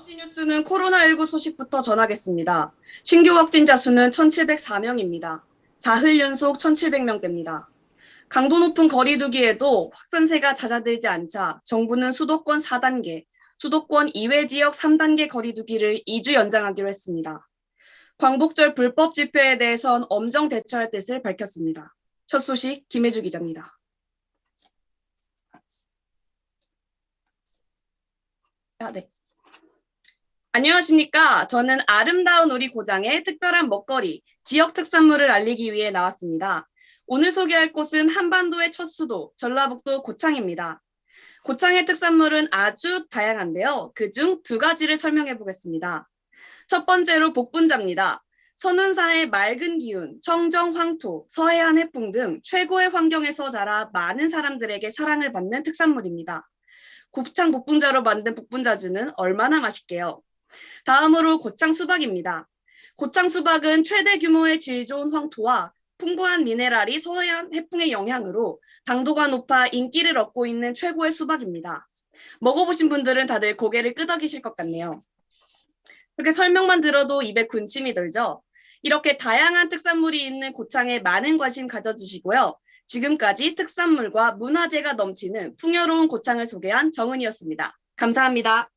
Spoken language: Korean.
9시 뉴스는 코로나19 소식부터 전하겠습니다. 신규 확진자 수는 1,704명입니다. 사흘 연속 1,700명대입니다. 강도 높은 거리두기에도 확산세가 잦아들지 않자 정부는 수도권 4단계, 수도권 이외 지역 3단계 거리두기를 2주 연장하기로 했습니다. 광복절 불법 집회에 대해선 엄정 대처할 뜻을 밝혔습니다. 첫 소식 김혜주 기자입니다. 아, 네. 안녕하십니까. 저는 아름다운 우리 고장의 특별한 먹거리, 지역 특산물을 알리기 위해 나왔습니다. 오늘 소개할 곳은 한반도의 첫 수도, 전라북도 고창입니다. 고창의 특산물은 아주 다양한데요. 그중 두 가지를 설명해 보겠습니다. 첫 번째로 복분자입니다. 선운사의 맑은 기운, 청정 황토, 서해안 해풍 등 최고의 환경에서 자라 많은 사람들에게 사랑을 받는 특산물입니다. 곱창 복분자로 만든 복분자주는 얼마나 맛있게요. 다음으로 고창 수박입니다. 고창 수박은 최대 규모의 질 좋은 황토와 풍부한 미네랄이 서해안 해풍의 영향으로 당도가 높아 인기를 얻고 있는 최고의 수박입니다. 먹어보신 분들은 다들 고개를 끄덕이실 것 같네요. 그렇게 설명만 들어도 입에 군침이 돌죠? 이렇게 다양한 특산물이 있는 고창에 많은 관심 가져주시고요. 지금까지 특산물과 문화재가 넘치는 풍요로운 고창을 소개한 정은이었습니다. 감사합니다.